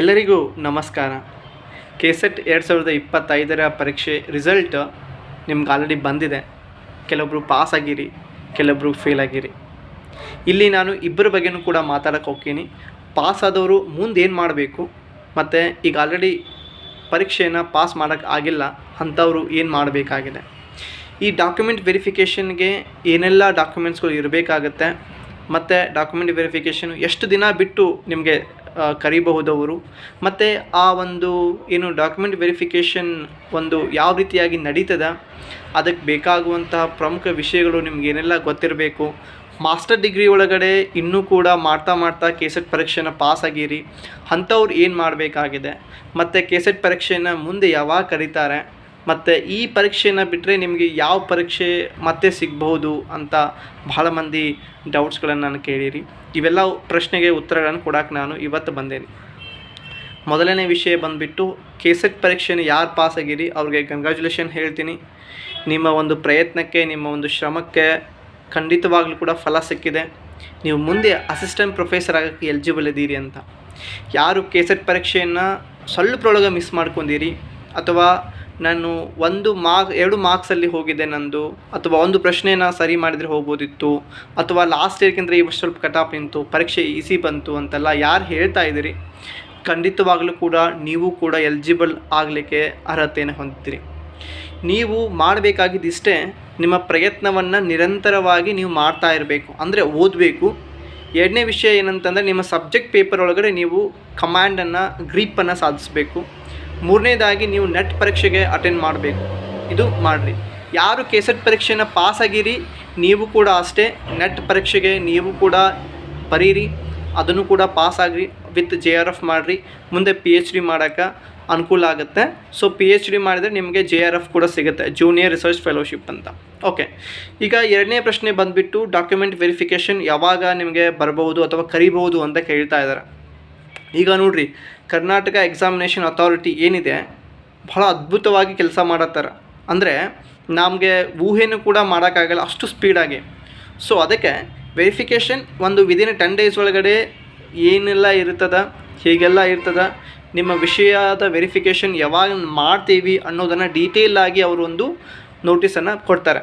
ಎಲ್ಲರಿಗೂ ನಮಸ್ಕಾರ. K set ಎರಡು ಸಾವಿರದ ಇಪ್ಪತ್ತೈದರ ಪರೀಕ್ಷೆ ರಿಸಲ್ಟ್ ನಿಮ್ಗೆ ಆಲ್ರೆಡಿ ಬಂದಿದೆ. ಕೆಲವೊಬ್ಬರು ಪಾಸ್ ಆಗಿರಿ ಕೆಲವೊಬ್ಬರು ಫೇಲ್ ಆಗಿರಿ. ಇಲ್ಲಿ ನಾನು ಇಬ್ಬರ ಬಗ್ಗೆನೂ ಕೂಡ ಮಾತಾಡೋಕೆ ಹೋಗ್ತೀನಿ. ಪಾಸ್ ಆದವರು ಮುಂದೆ ಏನು ಮಾಡಬೇಕು? ಮತ್ತು ಈಗ ಆಲ್ರೆಡಿ ಪರೀಕ್ಷೆಯನ್ನು ಪಾಸ್ ಮಾಡೋಕ್ಕೆ ಆಗಿಲ್ಲ, ಅಂಥವರು ಏನು ಮಾಡಬೇಕಾಗಿದೆ? ಈ ಡಾಕ್ಯುಮೆಂಟ್ ವೆರಿಫಿಕೇಷನ್ಗೆ ಏನೆಲ್ಲ ಡಾಕ್ಯುಮೆಂಟ್ಸ್ಗಳು ಇರಬೇಕಾಗತ್ತೆ? ಮತ್ತು ಡಾಕ್ಯುಮೆಂಟ್ ವೆರಿಫಿಕೇಷನ್ ಎಷ್ಟು ದಿನ ಬಿಟ್ಟು ನಿಮಗೆ ಕರಿಬಹುದವರು. ಮತ್ತು ಆ ಒಂದು, ಏನು ಡಾಕ್ಯುಮೆಂಟ್ ವೆರಿಫಿಕೇಷನ್ ಒಂದು ಯಾವ ರೀತಿಯಾಗಿ ನಡೀತದ, ಅದಕ್ಕೆ ಬೇಕಾಗುವಂತಹ ಪ್ರಮುಖ ವಿಷಯಗಳು ನಿಮ್ಗೆ ಏನೆಲ್ಲ ಗೊತ್ತಿರಬೇಕು. ಮಾಸ್ಟರ್ ಡಿಗ್ರಿ ಒಳಗಡೆ ಇನ್ನೂ ಕೂಡ ಮಾಡ್ತಾ ಮಾಡ್ತಾ ಕೆ ಸೆಟ್ ಪರೀಕ್ಷೆನ ಪಾಸ್ ಆಗಿರಿ. ಅಂಥವ್ರು ಏನು ಮಾಡಬೇಕಾಗಿದೆ? ಮತ್ತು ಕೆ ಸೆಟ್ ಪರೀಕ್ಷೆನ ಮುಂದೆ ಯಾವಾಗ ಕರೀತಾರೆ? ಮತ್ತು ಈ ಪರೀಕ್ಷೆನ ಬಿಟ್ಟರೆ ನಿಮಗೆ ಯಾವ ಪರೀಕ್ಷೆ ಮತ್ತೆ ಸಿಗಬಹುದು ಅಂತ ಬಹಳ ಮಂದಿ ಡೌಟ್ಸ್ಗಳನ್ನು ನಾನು ಕೇಳಿರಿ. ಇವೆಲ್ಲ ಪ್ರಶ್ನೆಗೆ ಉತ್ತರಗಳನ್ನು ಕೊಡೋಕೆ ನಾನು ಇವತ್ತು ಬಂದೇನೆ. ಮೊದಲನೇ ವಿಷಯ ಬಂದುಬಿಟ್ಟು, ಕೆಸೆಟ್ ಪರೀಕ್ಷೆನ ಯಾರು ಪಾಸ್ ಆಗಿರಿ? ಅವ್ರಿಗೆ ಕಂಗ್ರ್ಯಾಚುಲೇಷನ್ ಹೇಳ್ತೀನಿ. ನಿಮ್ಮ ಒಂದು ಪ್ರಯತ್ನಕ್ಕೆ, ನಿಮ್ಮ ಒಂದು ಶ್ರಮಕ್ಕೆ ಖಂಡಿತವಾಗಲೂ ಕೂಡ ಫಲ ಸಿಕ್ಕಿದೆ. ನೀವು ಮುಂದೆ ಅಸಿಸ್ಟೆಂಟ್ ಪ್ರೊಫೆಸರ್ ಆಗೋಕ್ಕೆ ಎಲಿಜಿಬಲ್ ಇದ್ದೀರಿ ಅಂತ. ಯಾರು ಕೆಸೆಟ್ ಪರೀಕ್ಷೆಯನ್ನು ಪರೀಕ್ಷೆಯನ್ನು ಸ್ವಲ್ಪರೊಳಗೆ ಮಿಸ್ ಮಾಡ್ಕೊಂಡಿರಿ, ಅಥವಾ ನಾನು ಒಂದು ಮಾರ್ಕ್, ಎರಡು ಮಾರ್ಕ್ಸಲ್ಲಿ ಹೋಗಿದೆ ನಂದು, ಅಥವಾ ಒಂದು ಪ್ರಶ್ನೆನ ಸರಿ ಮಾಡಿದರೆ ಹೋಗ್ಬೋದಿತ್ತು, ಅಥವಾ ಲಾಸ್ಟ್ ಇಯರ್ಗಿಂತ ಈ ವರ್ಷ ಸ್ವಲ್ಪ ಕಟಾಪ್ ನಿಂತು, ಪರೀಕ್ಷೆ ಈಸಿ ಬಂತು ಅಂತೆಲ್ಲ ಯಾರು ಹೇಳ್ತಾ ಇದ್ದೀರಿ? ಖಂಡಿತವಾಗಲೂ ಕೂಡ ನೀವು ಕೂಡ ಎಲಿಜಿಬಲ್ ಆಗಲಿಕ್ಕೆ ಅರ್ಹತೆಯನ್ನು ಹೊಂದಿದ್ದೀರಿ. ನೀವು ಮಾಡಬೇಕಾಗಿದ್ದಿಷ್ಟೇ ನಿಮ್ಮ ಪ್ರಯತ್ನವನ್ನು ನಿರಂತರವಾಗಿ ನೀವು ಮಾಡ್ತಾ ಇರಬೇಕು. ಅಂದರೆ ಓದಬೇಕು. ಎರಡನೇ ವಿಷಯ ಏನಂತಂದರೆ ನಿಮ್ಮ ಸಬ್ಜೆಕ್ಟ್ ಪೇಪರ್ ಒಳಗಡೆ ನೀವು ಕಮ್ಯಾಂಡನ್ನು ಗ್ರೀಪನ್ನು ಸಾಧಿಸಬೇಕು. ಮೂರನೇದಾಗಿ ನೀವು ನೆಟ್ ಪರೀಕ್ಷೆಗೆ ಅಟೆಂಡ್ ಮಾಡಬೇಕು. ಇದು ಮಾಡಿರಿ. ಯಾರು ಕೆ ಸೆಟ್ ಪರೀಕ್ಷೆನ ಪಾಸ್ ಆಗಿರಿ, ನೀವು ಕೂಡ ಅಷ್ಟೇ ನೆಟ್ ಪರೀಕ್ಷೆಗೆ ನೀವು ಕೂಡ ಬರೀರಿ, ಅದನ್ನು ಕೂಡ ಪಾಸ್ ಆಗಿರಿ ವಿತ್ ಜೆ ಆರ್ ಎಫ್ ಮಾಡಿರಿ. ಮುಂದೆ ಪಿ ಎಚ್ ಡಿ ಮಾಡೋಕ್ಕೆ ಅನುಕೂಲ ಆಗುತ್ತೆ. ಸೊ ಪಿ ಎಚ್ ಡಿ ಮಾಡಿದರೆ ನಿಮಗೆ ಜೆ ಆರ್ ಎಫ್ ಕೂಡ ಸಿಗುತ್ತೆ ಜೂನಿಯರ್ ರಿಸರ್ಚ್ ಫೆಲೋಶಿಪ್ ಅಂತ. ಓಕೆ ಈಗ ಎರಡನೇ ಪ್ರಶ್ನೆ ಬಂದುಬಿಟ್ಟು ಡಾಕ್ಯುಮೆಂಟ್ ವೆರಿಫಿಕೇಷನ್ ಯಾವಾಗ ನಿಮಗೆ ಬರಬಹುದು ಅಥವಾ ಕರಿಬಹುದು ಅಂತ ಕೇಳ್ತಾ ಇದ್ದಾರೆ. ಈಗ ನೋಡ್ರಿ ಕರ್ನಾಟಕ ಎಕ್ಸಾಮಿನೇಷನ್ ಅಥಾರಿಟಿ ಏನಿದೆ, ಬಹಳ ಅದ್ಭುತವಾಗಿ ಕೆಲಸ ಮಾಡತ್ತಾರ. ಅಂದರೆ ನಮಗೆ ಊಹೆನೂ ಕೂಡ ಮಾಡೋಕ್ಕಾಗಲ್ಲ, ಅಷ್ಟು ಸ್ಪೀಡಾಗಿ ಸೊ ಅದಕ್ಕೆ ವೆರಿಫಿಕೇಷನ್ ಒಂದು ವಿದಿನ್ ಟೆನ್ ಡೇಸ್ ಒಳಗಡೆ ಏನೆಲ್ಲ ಇರ್ತದ, ಹೀಗೆಲ್ಲ ಇರ್ತದ, ನಿಮ್ಮ ವಿಷಯದ ವೆರಿಫಿಕೇಷನ್ ಯಾವಾಗ ಮಾಡ್ತೀವಿ ಅನ್ನೋದನ್ನು ಡೀಟೇಲ್ ಆಗಿ ಅವರು ಒಂದು ನೋಟಿಸನ್ನು ಕೊಡ್ತಾರೆ.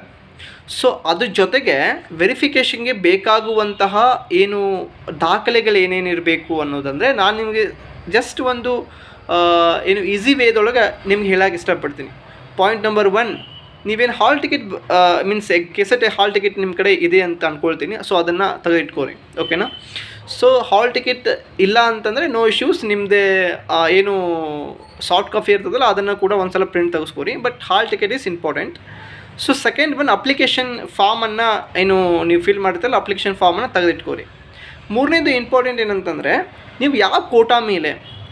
ಸೊ ಅದ್ರ ಜೊತೆಗೆ ವೆರಿಫಿಕೇಷನ್ಗೆ ಬೇಕಾಗುವಂತಹ ಏನು ದಾಖಲೆಗಳು ಏನೇನಿರಬೇಕು ಅನ್ನೋದಂದರೆ ನಾನು ನಿಮಗೆ ಜಸ್ಟ್ ಒಂದು ಏನು ಈಸಿ ವೇದೊಳಗೆ ನಿಮ್ಗೆ ಹೇಳಕ್ಕೆ ಇಷ್ಟಪಡ್ತೀನಿ. ಪಾಯಿಂಟ್ ನಂಬರ್ ಒನ್ ನೀವೇನು hall ticket means KSET hall ticket ನಿಮ್ಮ ಕಡೆ ಇದೆ ಅಂತ ಅಂದ್ಕೊಳ್ತೀನಿ ಸೊ ಅದನ್ನು ತೆಗೆದಿಟ್ಕೋರಿ. ಓಕೆನಾ ಸೊ ಹಾಲ್ ಟಿಕೆಟ್ ಇಲ್ಲ ಅಂತಂದರೆ ನೋ ಇಶ್ಯೂಸ್ ನಿಮ್ಮದೇ ಏನು ಸಾಫ್ಟ್ ಕಾಫಿ ಇರ್ತದಲ್ಲ, ಅದನ್ನು ಕೂಡ ಒಂದ್ಸಲ print ತೆಗೆಸ್ಕೋರಿ. But hall ticket is important so second one application ಫಾರ್ಮನ್ನು ಏನು ನೀವು ಫಿಲ್ ಮಾಡ್ತೀರಲ್ಲ ಅಪ್ಲಿಕೇಶನ್ ಫಾರ್ಮನ್ನು ತೆಗೆದಿಟ್ಕೋರಿ. ಮೂರನೇದು ಇಂಪಾರ್ಟೆಂಟ್ ಏನಂತಂದರೆ ನೀವು ಯಾವ ಕೋಟಾ ಮೇಲೆ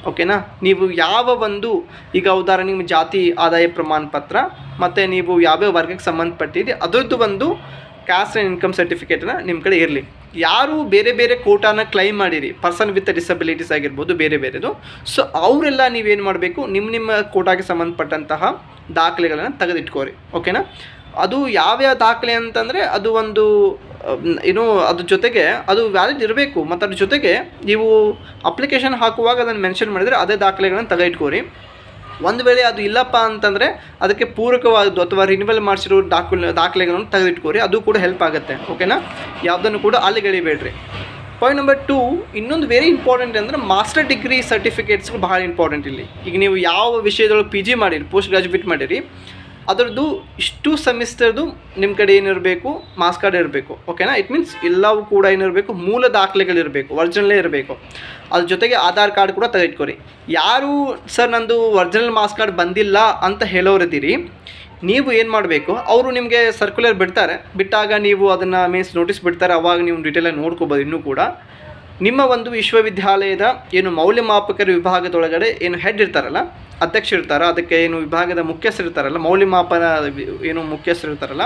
ಓಕೆನಾ ನೀವು ಯಾವ ಒಂದು, ಈಗ ಉದಾಹರಣೆ ನಿಮ್ಮ ಜಾತಿ ಆದಾಯ ಪ್ರಮಾಣ ಪತ್ರ, ಮತ್ತು ನೀವು ಯಾವ್ಯಾವ ವರ್ಗಕ್ಕೆ ಸಂಬಂಧಪಟ್ಟಿದೆ, ಅದರದ್ದು ಒಂದು ಕ್ಯಾಸ್ಟ್ ಆ್ಯಂಡ್ ಇನ್ಕಮ್ ಸರ್ಟಿಫಿಕೇಟನ್ನ ನಿಮ್ಮ ಕಡೆ ಇರಲಿ. ಯಾರು ಬೇರೆ ಬೇರೆ ಕೋಟಾನ ಕ್ಲೈಮ್ ಮಾಡಿರಿ ಪರ್ಸನ್ ವಿತ್ ಡಿಸಬಿಲಿಟೀಸ್ ಆಗಿರ್ಬೋದು ಬೇರೆ ಬೇರೆದು. ಸೊ ಅವರೆಲ್ಲ ನೀವೇನು ಮಾಡಬೇಕು ನಿಮ್ಮ ನಿಮ್ಮ ಕೋಟಾಗೆ ಸಂಬಂಧಪಟ್ಟಂತಹ ದಾಖಲೆಗಳನ್ನು ತೆಗೆದಿಟ್ಕೋರಿ ಓಕೆನಾ ಅದು ಯಾವ್ಯಾವ ದಾಖಲೆ ಅಂತಂದರೆ ಅದು ಒಂದು ಏನು ಅದ್ರ ಜೊತೆಗೆ ಅದು ವ್ಯಾಲಿಡ್ ಇರಬೇಕು. ಮತ್ತು ಅದ್ರ ಜೊತೆಗೆ ನೀವು ಅಪ್ಲಿಕೇಶನ್ ಹಾಕುವಾಗ ಅದನ್ನು ಮೆನ್ಷನ್ ಮಾಡಿದರೆ ಅದೇ ದಾಖಲೆಗಳನ್ನು ತೆಗೆದಿಟ್ಕೋರಿ ಒಂದು ವೇಳೆ ಅದು ಇಲ್ಲಪ್ಪ ಅಂತಂದರೆ ಅದಕ್ಕೆ ಪೂರಕವಾದದ್ದು ಅಥವಾ ರಿನಿವಲ್ ಮಾಡಿಸಿರೋ ದಾಖಲೆ, ದಾಖಲೆಗಳನ್ನು ತೆಗೆದಿಟ್ಕೋರಿ. ಅದು ಕೂಡ ಹೆಲ್ಪ್ ಆಗುತ್ತೆ. ಓಕೆನಾ ಯಾವುದನ್ನು ಕೂಡ ಅಲ್ಲಿಗೆಳಿಬೇಡ್ರಿ ಪಾಯಿಂಟ್ ನಂಬರ್ ಟೂ ಇನ್ನೊಂದು ವೆರಿ ಇಂಪಾರ್ಟೆಂಟ್ ಅಂದರೆ ಮಾಸ್ಟರ್ ಡಿಗ್ರಿ ಸರ್ಟಿಫಿಕೇಟ್ಸ್ಗಳು ಭಾಳ ಇಂಪಾರ್ಟೆಂಟ್ ಇಲ್ಲಿ. ಈಗ ನೀವು ಯಾವ ವಿಷಯದೊಳಗೆ ಪಿ ಜಿ ಮಾಡಿರಿ ಪೋಸ್ಟ್ ಗ್ರಾಜುಯೇಟ್ ಮಾಡಿರಿ ಅದರದ್ದು ಇಷ್ಟು ಸೆಮಿಸ್ಟರ್ದು ನಿಮ್ಮ ಕಡೆ ಏನಿರಬೇಕು ಮಾಸ್ ಕಾರ್ಡ್ ಇರಬೇಕು ಓಕೆನಾ ಇಟ್ ಮೀನ್ಸ್ ಎಲ್ಲವೂ ಕೂಡ ಏನಿರಬೇಕು, ಮೂಲ ದಾಖಲೆಗಳಿರಬೇಕು ವರ್ಜಿನಲ್ಲೇ ಇರಬೇಕು. ಅದ್ರ ಜೊತೆಗೆ ಆಧಾರ್ ಕಾರ್ಡ್ ಕೂಡ ತೆಗೆದುಕೊರಿ. ಯಾರು, ಸರ್, ನಂದು ಒರಿಜಿನಲ್ ಮಾಸ್ ಕಾರ್ಡ್ ಬಂದಿಲ್ಲ ಅಂತ ಹೇಳೋರಿದ್ದೀರಿ. ನೀವು ಏನು ಮಾಡಬೇಕು, ಅವರು ನಿಮಗೆ ಸರ್ಕ್ಯುಲರ್ ಬಿಡ್ತಾರೆ. ಬಿಟ್ಟಾಗ ನೀವು ಅದನ್ನು ಮೀನ್ಸ್ ನೋಟಿಸ್ ಬಿಡ್ತಾರೆ, ಅವಾಗ ನೀವು ಡೀಟೇಲಾಗಿ ನೋಡ್ಕೋಬೋದು ಇನ್ನೂ ಕೂಡ. ನಿಮ್ಮ ಒಂದು ವಿಶ್ವವಿದ್ಯಾಲಯದ ಏನು ಮೌಲ್ಯಮಾಪಕರ ವಿಭಾಗದೊಳಗಡೆ ಏನು ಹೆಡ್ ಇರ್ತಾರಲ್ಲ ಅಧ್ಯಕ್ಷ ಇರ್ತಾರೆ ಅದಕ್ಕೆ ಏನು ವಿಭಾಗದ ಮುಖ್ಯಸ್ಥರು ಇರ್ತಾರಲ್ಲ ಮೌಲ್ಯಮಾಪನ ಏನು ಮುಖ್ಯಸ್ಥರು ಇರ್ತಾರಲ್ಲ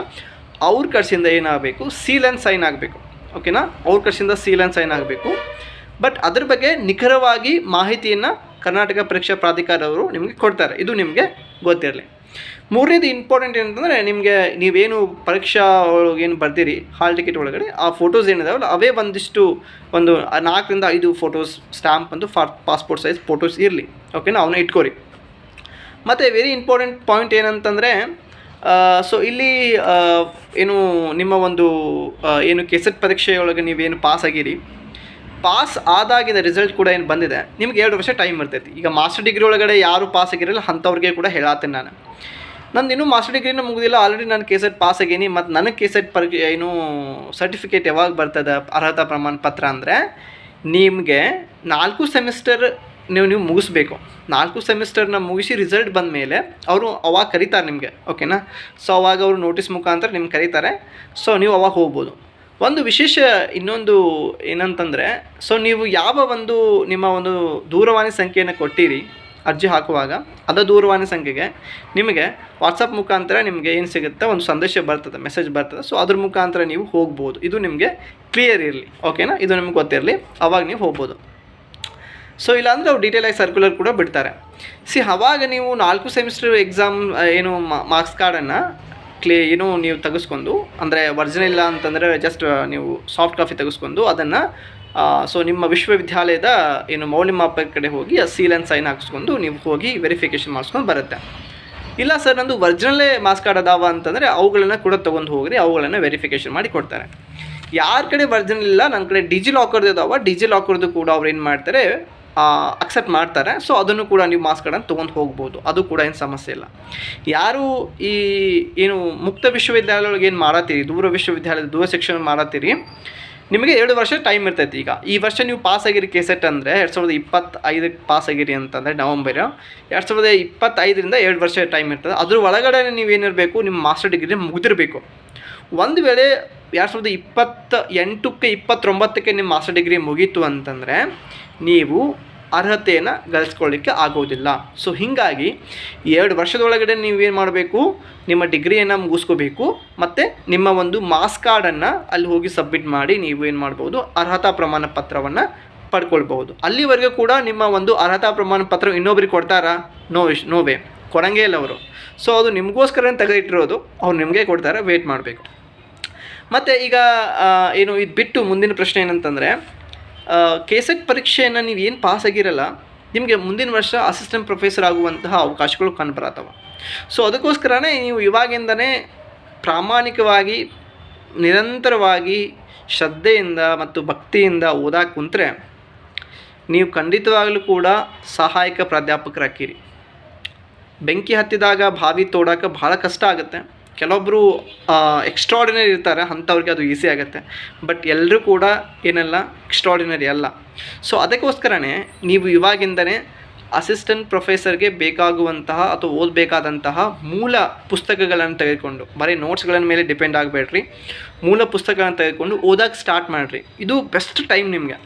ಅವ್ರ ಕಡೆಯಿಂದ ಏನಾಗಬೇಕು? ಸೀಲ್ ಆ್ಯಂಡ್ ಸೈನ್ ಆಗಬೇಕು. ಓಕೆನಾ ಅವ್ರ ಕಡೆಯಿಂದ ಸೀಲ್ ಆ್ಯಂಡ್ ಸೈನ್ ಆಗಬೇಕು. ಬಟ್ ಅದ್ರ ಬಗ್ಗೆ ನಿಖರವಾಗಿ ಮಾಹಿತಿಯನ್ನು ಕರ್ನಾಟಕ ಪರೀಕ್ಷಾ ಪ್ರಾಧಿಕಾರವರು ನಿಮಗೆ ಕೊಡ್ತಾರೆ. ಇದು ನಿಮಗೆ ಗೊತ್ತಿರಲಿ. ಮೂರನೇದು ಇಂಪಾರ್ಟೆಂಟ್ ಏನಂತಂದರೆ, ನಿಮಗೆ ನೀವೇನು ಪರೀಕ್ಷಾ ಒಳಗೆ ಏನು ಬರ್ತೀರಿ ಹಾಲ್ ಟಿಕೆಟ್ ಒಳಗಡೆ, ಆ ಫೋಟೋಸ್ ಏನಿದಾವಲ್ಲ, ಅವೇ ಒಂದಿಷ್ಟು ಒಂದು ನಾಲ್ಕರಿಂದ ಐದು ಫೋಟೋಸ್ ಸ್ಟ್ಯಾಂಪ್ ಒಂದು ಫಾರ್ ಪಾಸ್ಪೋರ್ಟ್ ಸೈಜ್ ಫೋಟೋಸ್ ಇರಲಿ. ಓಕೆನಾ ಅವನ್ನ ಇಟ್ಕೋರಿ. ಮತ್ತು ವೆರಿ ಇಂಪಾರ್ಟೆಂಟ್ ಪಾಯಿಂಟ್ ಏನಂತಂದರೆ ಸೊ ಇಲ್ಲಿ ಏನು ನಿಮ್ಮ ಒಂದು ಏನು ಕೆಸೆಟ್ ಪರೀಕ್ಷೆಯೊಳಗೆ ನೀವೇನು ಪಾಸ್ ಆಗಿರಿ ಪಾಸ್ ಆದಾಗಿನ ರಿಸಲ್ಟ್ ಕೂಡ ಏನು ಬಂದಿದೆ, ನಿಮ್ಗೆ ಎರಡು ವರ್ಷ ಟೈಮ್ ಇರ್ತೈತಿ. ಈಗ ಮಾಸ್ಟರ್ ಡಿಗ್ರಿ ಒಳಗಡೆ ಯಾರು ಪಾಸ್ ಆಗಿರಲ್ಲ, ಅಂಥವ್ರಿಗೆ ಕೂಡ ಹೇಳತ್ತೀನಿ ನಾನು. ನಂದು ಇನ್ನೂ ಮಾಸ್ಟರ್ ಡಿಗ್ರಿನೂ ಮುಗಿದಿಲ್ಲ ಆಲ್ರೆಡಿ ನಾನು ಕೆ ಸೆಟ್ ಪಾಸ್ ಆಗೀನಿ, ಮತ್ತು ನನಗೆ ಕೆ ಸೆಟ್ ಪರ್ ಏನು ಸರ್ಟಿಫಿಕೇಟ್ ಯಾವಾಗ ಬರ್ತದೆ, ಅರ್ಹತಾ ಪ್ರಮಾಣ ಪತ್ರ ಅಂದರೆ, ನಿಮಗೆ ನಾಲ್ಕು ಸೆಮಿಸ್ಟರ್ ನೀವು ನೀವು ಮುಗಿಸ್ಬೇಕು. ನಾಲ್ಕು ಸೆಮಿಸ್ಟರ್ನ ಮುಗಿಸಿ ರಿಸಲ್ಟ್ ಬಂದ ಮೇಲೆ ಅವರು ಅವಾಗ ಕರೀತಾರೆ ನಿಮಗೆ ಓಕೆನಾ ಸೊ ಅವಾಗ ಅವರು ನೋಟಿಸ್ ಮುಖಾಂತರ ನಿಮ್ಗೆ ಕರೀತಾರೆ. ಸೊ ನೀವು ಅವಾಗ ಹೋಗ್ಬೋದು. ಒಂದು ವಿಶೇಷ ಇನ್ನೊಂದು ಏನಂತಂದರೆ ಸೊ ನೀವು ಯಾವ ಒಂದು ನಿಮ್ಮ ಒಂದು ದೂರವಾಣಿ ಸಂಖ್ಯೆಯನ್ನು ಕೊಟ್ಟಿರಿ, ಅರ್ಜಿ ಹಾಕುವಾಗ, ಅದ ದೂರವಾಣಿ ಸಂಖ್ಯೆಗೆ ನಿಮಗೆ ವಾಟ್ಸಪ್ ಮುಖಾಂತರ ನಿಮಗೆ ಏನು ಸಿಗುತ್ತೆ? ಒಂದು ಸಂದೇಶ ಬರ್ತದೆ ಮೆಸೇಜ್ ಬರ್ತದೆ. ಸೊ ಅದ್ರ ಮುಖಾಂತರ ನೀವು ಹೋಗ್ಬೋದು. ಇದು ನಿಮಗೆ ಕ್ಲಿಯರ್ ಇರಲಿ ಓಕೆನಾ ಇದು ನಿಮ್ಗೆ ಗೊತ್ತಿರಲಿ. ಅವಾಗ ನೀವು ಹೋಗ್ಬೋದು. ಸೊ ಇಲ್ಲಾಂದರೆ ಅವ್ರು ಡೀಟೇಲಾಗಿ ಸರ್ಕ್ಯುಲರ್ ಕೂಡ ಬಿಡ್ತಾರೆ. ಸಿ ಅವಾಗ ನೀವು ನಾಲ್ಕು ಸೆಮಿಸ್ಟರ್ ಎಕ್ಸಾಮ್ ಏನು ಮಾರ್ಕ್ಸ್ ಕಾರ್ಡನ್ನು ಕ್ಲೇ ಏನು ನೀವು ತೆಗೆಸ್ಕೊಂಡು, ಅಂದರೆ ಒರಿಜಿನಲ್ ಇಲ್ಲ ಅಂತಂದರೆ ಜಸ್ಟ್ ನೀವು ಸಾಫ್ಟ್ ಕಾಪಿ ತೆಗೆಸ್ಕೊಂಡು ಅದನ್ನು ಸೊ ನಿಮ್ಮ ವಿಶ್ವವಿದ್ಯಾಲಯದ ಏನು ಮೌಲ್ಯಮಾಪಕ ಕಡೆ ಹೋಗಿ ಆ ಸೀಲ್ ಆ್ಯಂಡ್ ಸೈನ್ ಹಾಕಿಸ್ಕೊಂಡು ನೀವು ಹೋಗಿ ವೆರಿಫಿಕೇಷನ್ ಮಾಡಿಸ್ಕೊಂಡು ಬರುತ್ತೆ. ಇಲ್ಲ ಸರ್ ನಂದು ವರ್ಜಿನಲ್ಲೇ ಮಾರ್ಕ್ಸ್ ಕಾರ್ಡ್ ಅದಾವ ಅಂತಂದರೆ ಅವುಗಳನ್ನು ಕೂಡ ತೊಗೊಂಡು ಹೋಗ್ರಿ, ಅವುಗಳನ್ನು ವೆರಿಫಿಕೇಷನ್ ಮಾಡಿ ಕೊಡ್ತಾರೆ. ಯಾರ ಕಡೆ ವರ್ಜಿನಲ್ ಇಲ್ಲ ನನ್ನ ಕಡೆ ಡಿಜಿ ಲಾಕರ್ದು ಅದಾವ ಡಿಜಿ ಲಾಕರ್ದು ಕೂಡ ಅವ್ರು ಏನು ಮಾಡ್ತಾರೆ ಅಕ್ಸೆಪ್ಟ್ ಮಾಡ್ತಾರೆ. ಸೊ ಅದನ್ನು ಕೂಡ ನೀವು ಮಾಸ್ಕ್ಗಳನ್ನು ತೊಗೊಂಡು ಹೋಗ್ಬೋದು. ಅದು ಕೂಡ ಏನು ಸಮಸ್ಯೆ ಇಲ್ಲ. ಯಾರು ಈ, ಏನು ಮುಕ್ತ ವಿಶ್ವವಿದ್ಯಾಲಯದೊಳಗೆ ಏನು ಮಾಡತ್ತೀರಿ ದೂರ ವಿಶ್ವವಿದ್ಯಾಲಯದ ದೂರ ಶಿಕ್ಷಣ ಮಾಡತ್ತೀರಿ ನಿಮಗೆ ಎರಡು ವರ್ಷ ಟೈಮ್ ಇರ್ತೈತಿ ಈಗ. ಈ ವರ್ಷ ನೀವು ಪಾಸ್ ಆಗಿರಿ ಕೆಸೆಟ್ ಅಂದರೆ ಎರಡು ಸಾವಿರದ ಇಪ್ಪತ್ತೈದಕ್ಕೆ ಪಾಸ್ ಆಗಿರಿ ಅಂತಂದರೆ ನವಂಬರ್ ಎರಡು ಸಾವಿರದ ಇಪ್ಪತ್ತೈದರಿಂದ ಎರಡು ವರ್ಷ ಟೈಮ್ ಇರ್ತದೆ. ಅದ್ರ ಒಳಗಡೆ ನೀವೇನಿರಬೇಕು ನಿಮ್ಮ ಮಾಸ್ಟರ್ ಡಿಗ್ರಿ ಮುಗಿದಿರಬೇಕು. ಒಂದು ವೇಳೆ ಎರಡು ಸಾವಿರದ ಇಪ್ಪತ್ತ ಎಂಟಕ್ಕೆ ಇಪ್ಪತ್ತೊಂಬತ್ತಕ್ಕೆ ನಿಮ್ಮ ಮಾಸ್ಟರ್ ಡಿಗ್ರಿ ಮುಗೀತು ಅಂತಂದರೆ ನೀವು ಅರ್ಹತೆಯನ್ನು ಗಳಿಸ್ಕೊಳ್ಳಿಕ್ಕೆ ಆಗೋದಿಲ್ಲ. ಸೊ ಹೀಗಾಗಿ ಎರಡು ವರ್ಷದೊಳಗಡೆ ನೀವೇನು ಮಾಡಬೇಕು? ನಿಮ್ಮ ಡಿಗ್ರಿಯನ್ನು ಮುಗಿಸ್ಕೋಬೇಕು ಮತ್ತು ನಿಮ್ಮ ಒಂದು ಮಾಸ್ ಕಾರ್ಡನ್ನು ಅಲ್ಲಿ ಹೋಗಿ ಸಬ್ಮಿಟ್ ಮಾಡಿ ನೀವು ಏನು ಮಾಡ್ಬೋದು? ಅರ್ಹತಾ ಪ್ರಮಾಣ ಪತ್ರವನ್ನು ಪಡ್ಕೊಳ್ಬಹುದು. ಅಲ್ಲಿವರೆಗೂ ಕೂಡ ನಿಮ್ಮ ಒಂದು ಅರ್ಹತಾ ಪ್ರಮಾಣ ಪತ್ರ ಇನ್ನೊಬ್ರಿಗೆ ಕೊಡ್ತಾರಾ? No wish ನೋವೇ. ಕೊಡಂಗೇ ಇಲ್ಲ ಅವರು. ಸೊ ಅದು ನಿಮಗೋಸ್ಕರ ತೆಗೆದಿಟ್ಟಿರೋದು. ಅವ್ರು ನಿಮಗೆ ಕೊಡ್ತಾರೆ ವೇಟ್ ಮಾಡಬೇಕು. ಮತ್ತು ಈಗ ಏನು ಇದು ಬಿಟ್ಟು ಮುಂದಿನ ಪ್ರಶ್ನೆ ಏನಂತಂದರೆ ಕೆಸೆಟ್ ಪರೀಕ್ಷೆಯನ್ನು ನೀವು ಏನು ಪಾಸ್ ಆಗಿರಲ್ಲ, ನಿಮಗೆ ಮುಂದಿನ ವರ್ಷ ಅಸಿಸ್ಟೆಂಟ್ ಪ್ರೊಫೆಸರ್ ಆಗುವಂತಹ ಅವಕಾಶಗಳು ಕಂಡುಬರತ್ತವ ಸೊ ಅದಕ್ಕೋಸ್ಕರನೇ ನೀವು ಇವಾಗಿಂದನೇ ಪ್ರಾಮಾಣಿಕವಾಗಿ, ನಿರಂತರವಾಗಿ ಶ್ರದ್ಧೆಯಿಂದ ಮತ್ತು ಭಕ್ತಿಯಿಂದ ಓದಾಕೆ ಕುಂತರೆ, ನೀವು ಖಂಡಿತವಾಗಲೂ ಕೂಡ ಸಹಾಯಕ ಪ್ರಾಧ್ಯಾಪಕರಾಕಿರಿ ಬೆಂಕಿ ಹತ್ತಿದಾಗ ಬಾವಿ ತೋಡಕ್ಕೆ ಭಾಳ ಕಷ್ಟ ಆಗುತ್ತೆ. ಕೆಲವೊಬ್ಬರು ಎಕ್ಸ್ಟ್ರಾಡಿನರಿ ಇರ್ತಾರೆ, ಅಂಥವ್ರಿಗೆ ಅದು ಈಸಿ ಆಗುತ್ತೆ. ಬಟ್ ಎಲ್ಲರೂ ಕೂಡ ಏನಲ್ಲ? ಎಕ್ಸ್ಟ್ರಾಡಿನರಿ ಅಲ್ಲ. ಸೊ ಅದಕ್ಕೋಸ್ಕರನೇ ನೀವು ಇವಾಗಿಂದನೇ ಅಸಿಸ್ಟೆಂಟ್ ಪ್ರೊಫೆಸರ್ಗೆ ಬೇಕಾಗುವಂತಹ ಅಥವಾ ಓದಬೇಕಾದಂತಹ ಮೂಲ ಪುಸ್ತಕಗಳನ್ನು ತೆಗೆದುಕೊಂಡು, ಬರೀ ನೋಟ್ಸ್ಗಳ ಮೇಲೆ ಡಿಪೆಂಡ್ ಆಗಬೇಡ್ರಿ. ಮೂಲ ಪುಸ್ತಕಗಳನ್ನು ತೆಗೆದುಕೊಂಡು ಓದಕ್ಕೆ ಸ್ಟಾರ್ಟ್ ಮಾಡಿರಿ. ಇದು ಬೆಸ್ಟ್ ಟೈಮ್ ನಿಮಗೆ.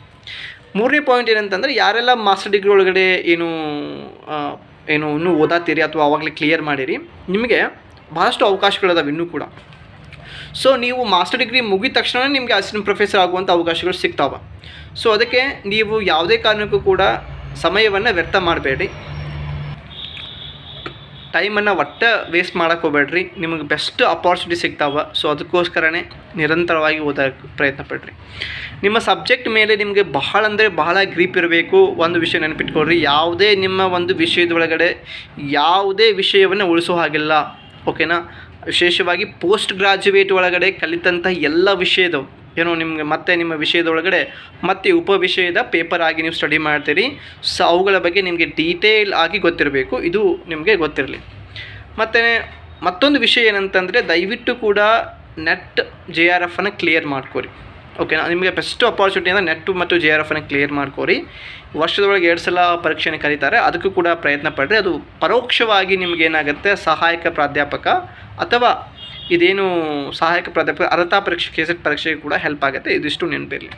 ಮೂರನೇ ಪಾಯಿಂಟ್ ಏನಂತಂದರೆ, ಯಾರೆಲ್ಲ ಮಾಸ್ಟರ್ ಡಿಗ್ರಿ ಒಳಗಡೆ ಏನು ಏನು ಇನ್ನೂ ಓದಾತೀರಿ ಅಥವಾ ಆವಾಗಲೇ ಕ್ಲಿಯರ್ ಮಾಡಿರಿ, ನಿಮಗೆ ಭಾಳಷ್ಟು ಅವಕಾಶಗಳಿದಾವೆ ಇನ್ನೂ ಕೂಡ. ಸೊ ನೀವು ಮಾಸ್ಟರ್ ಡಿಗ್ರಿ ಮುಗಿದ ತಕ್ಷಣ ನಿಮಗೆ ಅಸಿಸ್ಟೆಂಟ್ ಪ್ರೊಫೆಸರ್ ಆಗುವಂಥ ಅವಕಾಶಗಳು ಸಿಗ್ತಾವೆ. ಸೊ ಅದಕ್ಕೆ ನೀವು ಯಾವುದೇ ಕಾರಣಕ್ಕೂ ಕೂಡ ಸಮಯವನ್ನು ವ್ಯರ್ಥ ಮಾಡಬೇಡಿ. ಟೈಮನ್ನು ಒಟ್ಟೆ ವೇಸ್ಟ್ ಮಾಡೋಕ್ಕೆ ಹೋಗ್ಬೇಡ್ರಿ. ನಿಮಗೆ ಬೆಸ್ಟ್ ಅಪಾರ್ಚುನಿಟಿ ಸಿಗ್ತಾವೆ. ಸೊ ಅದಕ್ಕೋಸ್ಕರನೇ ನಿರಂತರವಾಗಿ ಓದೋಕ್ಕೆ ಪ್ರಯತ್ನ ಪಡ್ರಿ. ನಿಮ್ಮ ಸಬ್ಜೆಕ್ಟ್ ಮೇಲೆ ನಿಮಗೆ ಬಹಳ ಅಂದರೆ ಬಹಳ ಗ್ರೀಪ್ ಇರಬೇಕು. ಒಂದು ವಿಷಯ ನೆನಪಿಟ್ಕೊಳ್ರಿ. ಯಾವುದೇ ನಿಮ್ಮ ಒಂದು ವಿಷಯದೊಳಗಡೆ ಯಾವುದೇ ವಿಷಯವನ್ನು ಉಳಿಸೋ ಹಾಗಿಲ್ಲ. ಓಕೆನಾ? ವಿಶೇಷವಾಗಿ ಪೋಸ್ಟ್ ಗ್ರಾಜ್ಯುಯೇಟ್ ಒಳಗಡೆ ಕಲಿತಂಥ ಎಲ್ಲ ವಿಷಯದವು. ಏನು ನಿಮಗೆ ಮತ್ತೆ ನಿಮ್ಮ ವಿಷಯದೊಳಗಡೆ ಮತ್ತೆ ಉಪ ವಿಷಯದ ಪೇಪರ್ ಆಗಿ ನೀವು ಸ್ಟಡಿ ಮಾಡ್ತೀರಿ. ಸೊ ಅವುಗಳ ಬಗ್ಗೆ ನಿಮಗೆ ಡೀಟೇಲ್ ಆಗಿ ಗೊತ್ತಿರಬೇಕು. ಇದು ನಿಮಗೆ ಗೊತ್ತಿರಲಿ. ಮತ್ತು ಮತ್ತೊಂದು ವಿಷಯ ಏನಂತಂದರೆ ದಯವಿಟ್ಟು ಕೂಡ ನೆಟ್ ಜೆ ಆರ್ ಎಫನ್ನು ಕ್ಲಿಯರ್ ಮಾಡ್ಕೊರಿ. ಓಕೆನಾ ನಿಮಗೆ ಬೆಸ್ಟ್ ಅಪಾರ್ಚುನಿಟಿ ಅಂದರೆ ನೆಟ್ ಮತ್ತು ಜೆ ಆರ್ ಕ್ಲಿಯರ್ ಮಾಡ್ಕೊರಿ ವರ್ಷದೊಳಗೆ ಎರಡು ಸಲ ಪರೀಕ್ಷೆನ ಕರೀತಾರೆ. ಅದಕ್ಕೂ ಕೂಡ ಪ್ರಯತ್ನ ಪಡ್ರಿ. ಅದು ಪರೋಕ್ಷವಾಗಿ ನಿಮಗೇನಾಗುತ್ತೆ ಸಹಾಯಕ ಪ್ರಾಧ್ಯಾಪಕ ಅಥವಾ ಇದೇನು ಸಹಾಯಕ ಪ್ರಾಧ್ಯಾಪಕ ಅರ್ಹತಾ ಪರೀಕ್ಷೆ ಕೆಸೆಟ್ ಪರೀಕ್ಷೆಗೆ ಕೂಡ ಹೆಲ್ಪ್ ಆಗುತ್ತೆ. ಇದಿಷ್ಟು ನೆನಪಿರಲಿ.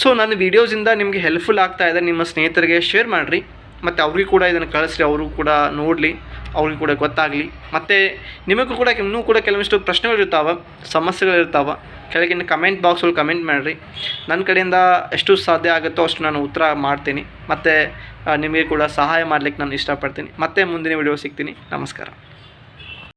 ಸೊ ನನ್ನ ವೀಡಿಯೋಸಿಂದ ನಿಮಗೆ ಹೆಲ್ಪ್ಫುಲ್ ಆಗ್ತಾ ಇದೆ. ನಿಮ್ಮ ಸ್ನೇಹಿತರಿಗೆ ಶೇರ್ ಮಾಡಿರಿ. ಮತ್ತು ಅವ್ರಿಗೂ ಕೂಡ ಇದನ್ನು ಕಳಿಸ್ರಿ. ಅವರು ಕೂಡ ನೋಡಲಿ. ಅವ್ರಿಗೆ ಕೂಡ ಗೊತ್ತಾಗಲಿ. ಮತ್ತು ನಿಮಗೂ ಕೂಡ ಇನ್ನೂ ಕೂಡ ಕೆಲವೊಂದಿಷ್ಟು ಪ್ರಶ್ನೆಗಳಿರ್ತಾವೆ, ಸಮಸ್ಯೆಗಳಿರ್ತಾವೆ ಕೆಳಗಿನ ಕಮೆಂಟ್ ಬಾಕ್ಸಲ್ಲಿ ಕಮೆಂಟ್ ಮಾಡಿರಿ. ನನ್ನ ಕಡೆಯಿಂದ ಎಷ್ಟು ಸಾಧ್ಯ ಆಗುತ್ತೋ ಅಷ್ಟು ನಾನು ಉತ್ತರ ಮಾಡ್ತೀನಿ. ಮತ್ತು ನಿಮಗೆ ಕೂಡ ಸಹಾಯ ಮಾಡಲಿಕ್ಕೆ ನಾನು ಇಷ್ಟಪಡ್ತೀನಿ. ಮತ್ತೆ ಮುಂದಿನ ವಿಡಿಯೋ ಸಿಗ್ತೀನಿ. ನಮಸ್ಕಾರ.